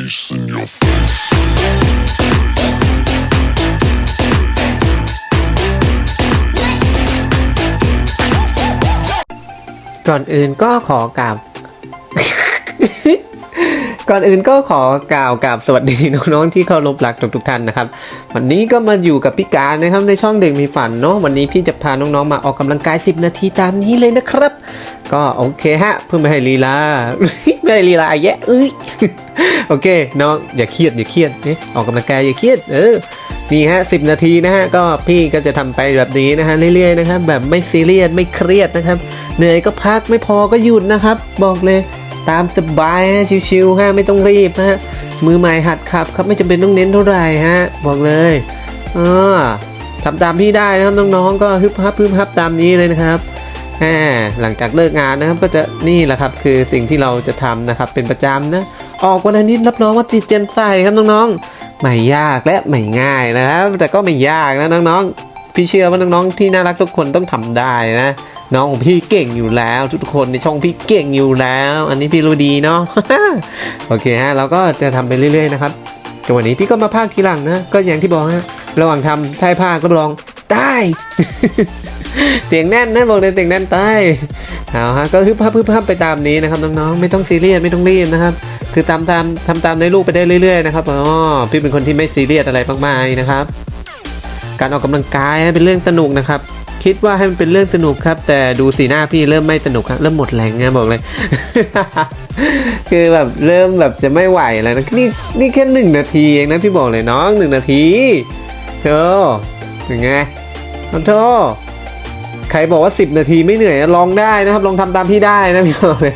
face in your face. ก่อนอื่นก็ขอกราบ ก่อนอื่นก็ขอกล่าวกับสวัสดีน้องๆที่เคารพรักทุกๆท่านนะครับ วันนี้ก็มาอยู่กับพี่การนะครับในช่องเด็กมีฝันเนาะวันนี้พี่จะพาน้องๆมาออกกำลังกาย 10 นาทีตามนี้เลยนะครับ ก็โอเคฮะ เพื่อไม่ให้ลีลาไม่ให้ลีลาแยะเอ้ยโอเคน้องอย่าเครียดอย่าเครียดเนี่ออกกำลังกายอย่าเครียดเออนี่ฮะสินาทีนะฮะก็พี่ก็จะทำไปแบบนี้นะฮะเรื่อยๆนะครับแบบไม่ซีเรียสไม่เครียดนะครับ เหนื่อยก็พักไม่พอก็หยุดนะครับ บอกเลย ตามสบายฮะชิวๆฮะไม่ต้องรีบนะฮะมือใหม่หัดขับครับไม่จำเป็นต้องเน้นเท่าไหร่ฮะบอกเลยอ่าทำตามพี่ได้นะครับน้องๆก็ฮึบฮับฮึบฮับตามนี้เลยนะครับแหมหลังจากเลิกงานนะครับก็จะนี่แหละครับคือสิ่งที่เราจะทำนะครับเป็นประจำนะออกวันนิดรับรองว่าจิตเจมใสครับน้องๆไม่ยากและไม่ง่ายนะครับแต่ก็ไม่ยากนะน้องๆพี่เชื่อว่าน้องๆที่น่ารักทุกคนต้องทำได้นะ น้องของพี่เก่งอยู่แล้ว ทุกคนในช่องพี่เก่งอยู่แล้ว อันนี้พี่รู้ดีเนาะโอเคฮะเราก็จะทำไปเรื่อยๆนะครับจนวันนี้พี่ก็มาภาคทีหลังนะ ก็อย่างที่บอกฮะระหว่างทำท้ายภาคก็ลองได้เสียงแน่นนะบอกเลยเสียงแน่นใต้เอาฮะก็ฮึบฮับฮึบฮับไปตามนี้นะครับน้องๆไม่ต้องซีเรียสไม่ต้องรีบนะครับ คือตามตามทำตามในรูปไปได้เรื่อยๆนะครับอ๋อพี่เป็นคนที่ไม่ซีเรียสอะไรมากมายนะครับ การออกกำลังกายเป็นเรื่องสนุกนะครับ คิดว่าให้มันเป็นเรื่องสนุกครับ แต่ดูสีหน้าพี่เริ่มไม่สนุกครับเริ่มหมดแรงไงบอกเลย คือแบบเริ่มแบบจะไม่ไหวแล้วนะนี่นี่แค่หนึ่งนาทีเองนะพี่บอกเลยน้องหนึ่งนาทีเธอเป็นไงขอโทษใครบอกว่า 10 นาทีไม่เหนื่อยลองได้นะครับลองทำตามพี่ได้นะพี่บอกเลย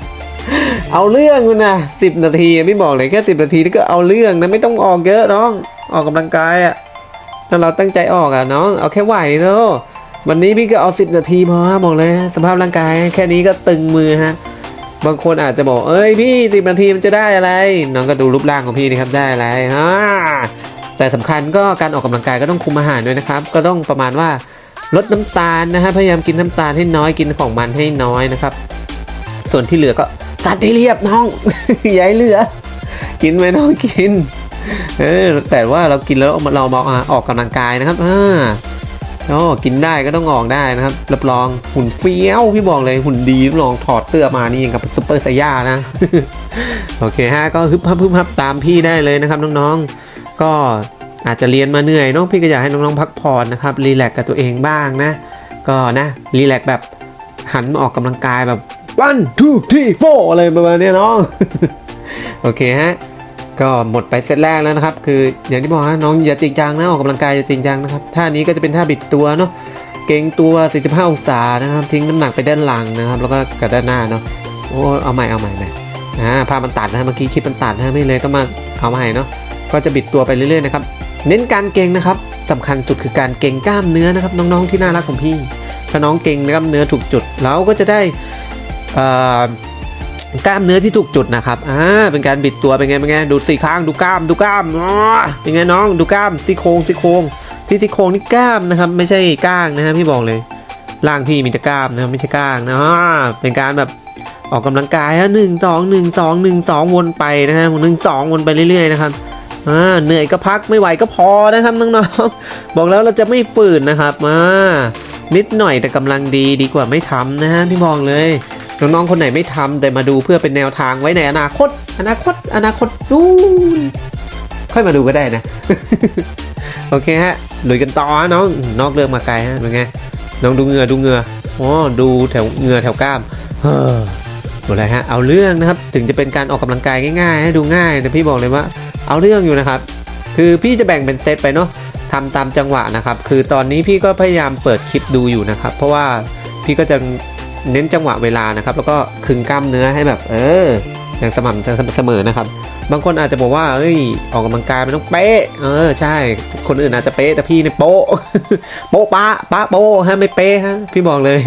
เอาเรื่องคุณนะสิบนาทีพี่บอกเลยแค่สิบนาทีนี่ก็เอาเรื่องนะไม่ต้องออกเยอะน้องออกกำลังกายอะถ้าเราตั้งใจออกอะน้องเอาแค่ไหวเนอะ วันนี้พี่ก็เอาสิบนาทีพอบอกเลยสภาพร่างกาย แค่นี้ก็ตึงมือฮะ บางคนอาจจะบอก เอ้ยพี่สิบนาทีมันจะได้อะไร น้องก็ดูรูปร่างของพี่นี่ครับได้อะไรฮะแต่สำคัญก็การออกกำลังกายก็ต้องคุมอาหารด้วยนะครับ ก็ต้องประมาณว่าลดน้ำตาลนะฮะพยายามกินน้ำตาลให้น้อยกินของมันให้น้อยนะครับ ส่วนที่เหลือก็สัตว์ให้เรียบน้องอย่าให้เหลือ กินไหมน้องกินเออแต่ว่าเรากินแล้วเรามาออกกำลังกายนะครับอ่า โอ้กินได้ก็ต้องออกได้นะครับรับรองหุ่นเฟี้ยวพี่บอกเลยหุ่นดีรับรองถอดเสื้อมานี่ยังกับซุปเปอร์ไซย่านะโอเคฮะก็ฮึบฮับฮึบฮับตามพี่ได้เลยนะครับน้องๆ ก็อาจจะเรียนมาเหนื่อยเนาะพี่ก็อยากให้น้องๆพักผ่อนนะครับรีแลกกับตัวเองบ้างนะ ก็นะรีแลกแบบหันมาออกกำลังกายแบบ one two three four อะไรประมาณนี้น้อง โอเคฮะ ก็หมดไปเซตแรกแล้วนะครับ คืออย่างที่บอกฮะน้องอย่าจริงจังนะออกกำลังกายอย่าจริงจังนะครับท่านี้ก็จะเป็นท่าบิดตัวเนาะเก่งตัว 45 องศานะครับ ทิ้งน้ำหนักไปด้านหลังนะครับ แล้วก็กระด้านหน้าเนาะโอ้เอาใหม่เอาใหม่ใหม่อ่าภาพมันตัดนะเมื่อกี้คลิปมันตัดนะไม่เลยก็มาเอาใหม่เนาะก็จะบิดตัวไปเรื่อยๆนะครับเน้นการเก่งนะครับสำคัญสุดคือการเก่งกล้ามเนื้อนะครับ น้องๆที่น่ารักของพี่ถ้าน้องเก่งกล้ามเนื้อถูกจุดเราก็จะได้อ่อ กล้ามเนื้อที่ถูกจุดนะครับ อ่า เป็นการบิดตัว เป็นไง เป็นไง ดูสี่ข้าง ดูกล้าม ดูกล้ามอ๋อเป็นไงน้อง ดูกล้าม ซี่โครง ซี่โครง ที่ซี่โครงนี่กล้ามนะครับ ไม่ใช่ก้างนะฮะพี่บอกเลย ร่างพี่มีแต่กล้ามนะครับไม่ใช่ก้างนะฮะเป็นการแบบออกกำลังกายฮะหนึ่งสองหนึ่งสองหนึ่งสองวนไปนะฮะหนึ่งสองวนไปเรื่อยๆนะครับอ่าเหนื่อยก็พักไม่ไหวก็พอนะครับน้องๆ บอกแล้วเราจะไม่ฝืนนะครับอ่านิดหน่อยแต่กำลังดีดีกว่าไม่ทำนะฮะพี่บอกเลย น้องๆคนไหนไม่ทำแต่มาดูเพื่อเป็นแนวทางไว้ในอนาคต อนาคต อนาคตนู่นค่อยมาดูก็ได้นะ โอเคฮะลุยกันต่อน้องนอกเรื่องมาไกลฮะเป็นไงน้องดูเหงือดูเหงืออ๋อดูแถวเหงือแถวกล้ามเฮ้อหมดเลยฮะเอาเรื่องนะครับถึงจะเป็นการออกกำลังกายง่ายๆให้ดูง่ายแต่พี่บอกเลยว่า เอาเรื่องอยู่นะครับ คือพี่จะแบ่งเป็นเซตไปเนาะทำตามจังหวะนะครับ คือตอนนี้พี่ก็พยายามเปิดคลิปดูอยู่นะครับ เพราะว่าพี่ก็จะ เน้นจังหวะเวลานะครับ แล้วก็คึงกล้ามเนื้อให้แบบ เอออย่างสม่ำเสมอนะครับ บางคนอาจจะบอกว่าเอ้ยออกกำลังกายมันต้องเป๊ะเออใช่ คนอื่นอาจจะเป๊ะแต่พี่เนี่ยโป๊ะโป๊ะปะปะโป๊ะฮะไม่เป๊ะฮะพี่บอกเลย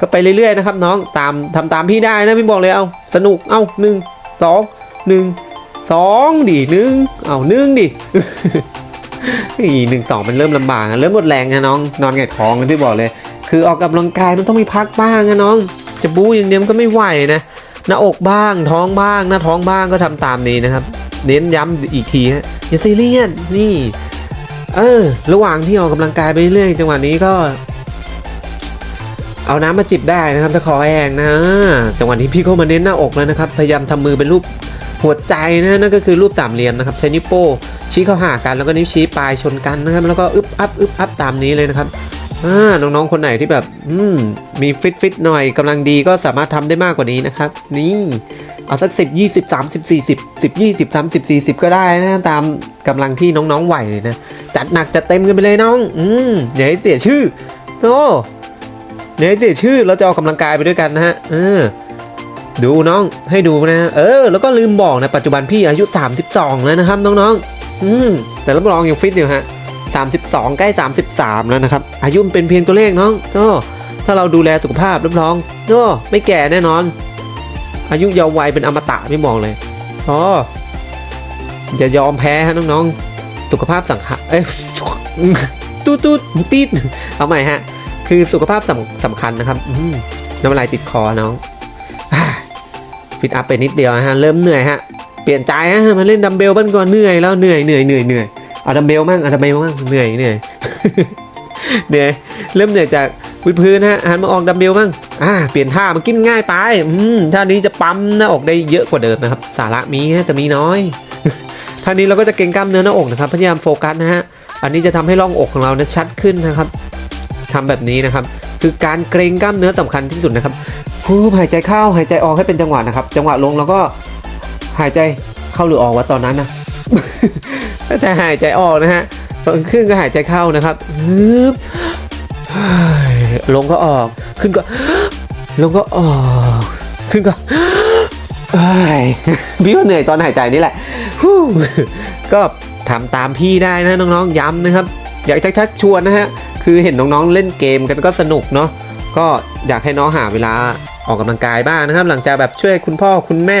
ก็ไปเรื่อยๆนะครับ น้องตามทำตามพี่ได้นะพี่บอกเลยเอาสนุกเอาหนึ่งสองหนึ่งสองดิหนึ่งเอาหนึ่งดิอีหนึ่งสองมันเริ่มลำบากเริ่มหมดแรงนะน้องนอนไงท้องนะพี่บอกเลย คือออกกำลังกายมันต้องมีพักบ้างนะน้อง จะบู๊อย่างเดียวมันก็ไม่ไหวนะหน้าอกบ้างท้องบ้าง หน้าท้องบ้างก็ทำตามนี้นะครับ เน้นย้ำอีกทีฮะอย่าซีเรียสนี่ เออ ระหว่างที่ออกกำลังกายไปเรื่อยจังหวะนี้ก็ เอาน้ำมาจิบได้นะครับถ้าคอแห้งนะจังหวะนี้พี่เข้ามาเน้นหน้าอกแล้วนะครับ พยายามทำมือเป็นรูปหัวใจนะนั่นก็คือรูปสามเหลี่ยมนะครับใช้นิ้วโป้งชี้เข้าหากันแล้วก็นิ้วชี้ปลายชนกันนะครับ แล้วก็อึบอัพอึบอัพตามนี้เลยนะครับ อ่าน้องๆคนไหนที่แบบ อืม มีฟิตฟิตหน่อยกำลังดีก็สามารถทำได้มากกว่านี้นะครับ นี่เอาสักสิบยี่สิบสามสิบสี่สิบสิบยี่สิบสามสิบสี่สิบก็ได้นะ ตามกำลังที่น้องๆไหวเลยนะ จัดหนักจัดเต็มกันไปเลยน้อง อืมอย่าให้เสียชื่อโอ้อย่าให้เสียชื่อเราจะออกกำลังกายไปด้วยกันนะฮะเออดูน้องให้ดูนะ เออ แล้วก็ลืมบอกนะ ปัจจุบันพี่อายุ 32 แล้วนะครับน้องๆ อืมแต่รับรองยังฟิตอยู่ฮะ 32 ใกล้ 33 แล้วนะครับ อายุมเป็นเพียงตัวเลขน้องโอ้ถ้าเราดูแลสุขภาพรับรองโอ้ไม่แก่แน่นอน อายุเยาว์วัยเป็นอมตะไม่บอกเลยอ๋ออย่ายอมแพ้ฮะน้องๆ สุขภาพสังขารเอ้ยตูดตูดติดเอาใหม่ฮะ คือสุขภาพสำสำคัญนะครับน้ำลายติดคอน้องฟิตอัพไปนิดเดียวฮะ เริ่มเหนื่อยฮะ เปลี่ยนใจฮะมาเล่นดัมเบลบ้างก่อนเหนื่อยแล้วเหนื่อยเหนื่อยเหนื่อยเหนื่อย อาดัมเบลมั่งอาดัมเบลมั่งเหนื่อยเหนื่อยเหนื่อยเริ่มเหนื่อยจากวิดพื้นฮะหันมาออกดัมเบลบ้างอ่าเปลี่ยนท่ามันกินง่ายไปอืมท่านี้จะปั๊มหน้าอกได้เยอะกว่าเดิมนะครับ สาระมีฮะแต่มีน้อยท่านี้เราก็จะเก่งกล้ามเนื้อหน้าอกนะครับพยายามโฟกัสนะฮะอันนี้จะทำให้ร่องอกของเราเนี่ยชัดขึ้นนะครับทำแบบนี้นะครับ คือการเกรงกล้ามเนื้อสำคัญที่สุดนะครับฮูหายใจเข้าหายใจออกให้เป็นจังหวะนะครับ จังหวะลงแล้วก็หายใจเข้าหรือออกวะตอนนั้นนะ ถ้าจะหายใจออกนะฮะตอนขึ้นก็หายใจเข้านะครับฮึบเฮ้ยลงก็ออก ขึ้นก็ ลงก็ออก ขึ้นก็เอ้ยพี่ว่าเหนื่อยตอนหายใจนี่แหละฮู้ก็ทำตามพี่ได้นะน้องๆ ย้ำนะครับ อยากชักชวนนะฮะ คือเห็นน้องๆ เล่นเกมกันก็สนุกเนาะ ก็อยากให้น้องหาเวลาออกกำลังกายบ้างนะครับ หลังจากแบบช่วยคุณพ่อคุณแม่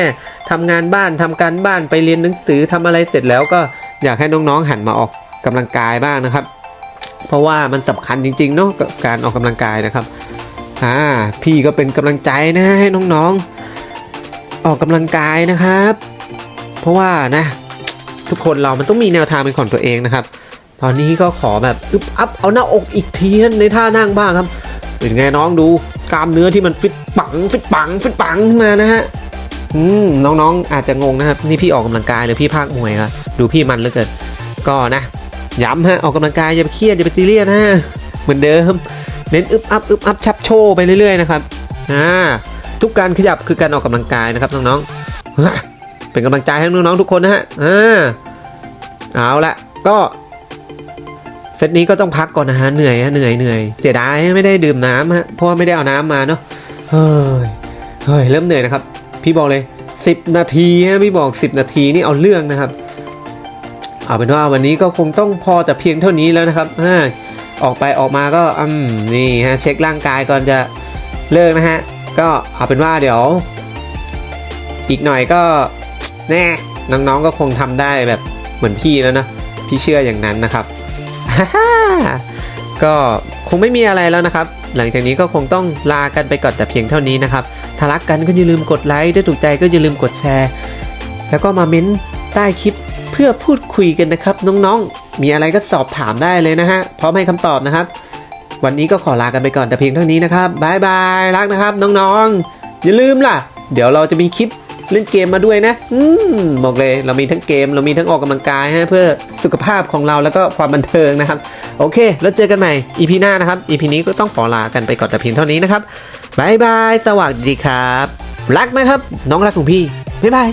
ทำงานบ้านทำการบ้านไปเรียนหนังสือทำอะไรเสร็จแล้วก็ อยากให้น้องๆหันมาออกกำลังกายบ้างนะครับ เพราะว่ามันสำคัญจริงๆเนาะกับการออกกำลังกายนะครับอ่าพี่ก็เป็นกำลังใจนะให้น้องๆ ออกกำลังกายนะครับ เพราะว่านะ ทุกคนเรามันต้องมีแนวทางเป็นของตัวเองนะครับ ตอนนี้ก็ขอแบบอึบอัพเอาหน้าอกอีกทีในท่านั่งบ้างครับเป็นไงน้องดูกล้ามเนื้อที่มันฟิตปังฟิตปังฟิตปังขึ้นมานะฮะ อืมน้องๆ อาจจะงงนะครับ นี่พี่ออกกำลังกายหรือพี่ภาคมวยครับดูพี่มันเหลือเกินก็นะย้ำฮะออกกำลังกายอย่าไปเครียดอย่าไปซีเรียสนะเหมือนเดิม เน้นอึบอัพอึบอัพชับโชว์ไปเรื่อยๆนะครับอ่าทุกการขยับคือการออกกำลังกายนะครับน้องๆเป็นกำลังใจให้น้องๆทุกคนนะฮะอ่าเอาละก็เซตนี้ก็ต้องพักก่อนนะฮะเหนื่อยฮะเหนื่อยเหนื่อยเสียดายไม่ได้ดื่มน้ำฮะเพราะว่าไม่ได้เอาน้ำมาเนาะเฮ้ยเฮ้ยเริ่มเหนื่อยนะครับ พี่บอกเลย 10 นาทีฮะพี่บอก 10 นาทีนี่เอาเรื่องนะครับ เอาเป็นว่าวันนี้ก็คงต้องพอแต่เพียงเท่านี้แล้วนะครับอ่าออกไปออกมาก็อืมนี่ฮะเช็คร่างกายก่อนจะเลิกนะฮะก็เอาเป็นว่าเดี๋ยว อีกหน่อยก็แน่น้องๆก็คงทำได้แบบเหมือนพี่แล้วนะพี่เชื่ออย่างนั้นนะครับฮ่าก็คงไม่มีอะไรแล้วนะครับ หลังจากนี้ก็คงต้องลากันไปก่อนแต่เพียงเท่านี้นะครับ ถ้ารักกันก็อย่าลืมกดไลค์ถ้าถูกใจก็อย่าลืมกดแชร์ แล้วก็มาเม้นใต้คลิปเพื่อพูดคุยกันนะครับ น้องๆ มีอะไรก็สอบถามได้เลยนะฮะพร้อมให้คำตอบนะครับ วันนี้ก็ขอลากันไปก่อนแต่เพียงเท่านี้นะครับบายบายรักนะครับน้องๆ อย่าลืมล่ะ เดี๋ยวเราจะมีคลิปเล่นเกมมาด้วยนะ อืมบอกเลยเรามีทั้งเกม เรามีทั้งออกกำลังกายฮะเพื่อสุขภาพของเราแล้วก็ความบันเทิงนะครับ โอเค แล้วเจอกันใหม่ EP หน้านะครับ EP นี้ก็ต้องขอลากันไปก่อนแต่เพียงเท่านี้นะครับบายบาย สวัสดีครับ รักนะครับ น้องรักของพี่ บ๊ายบาย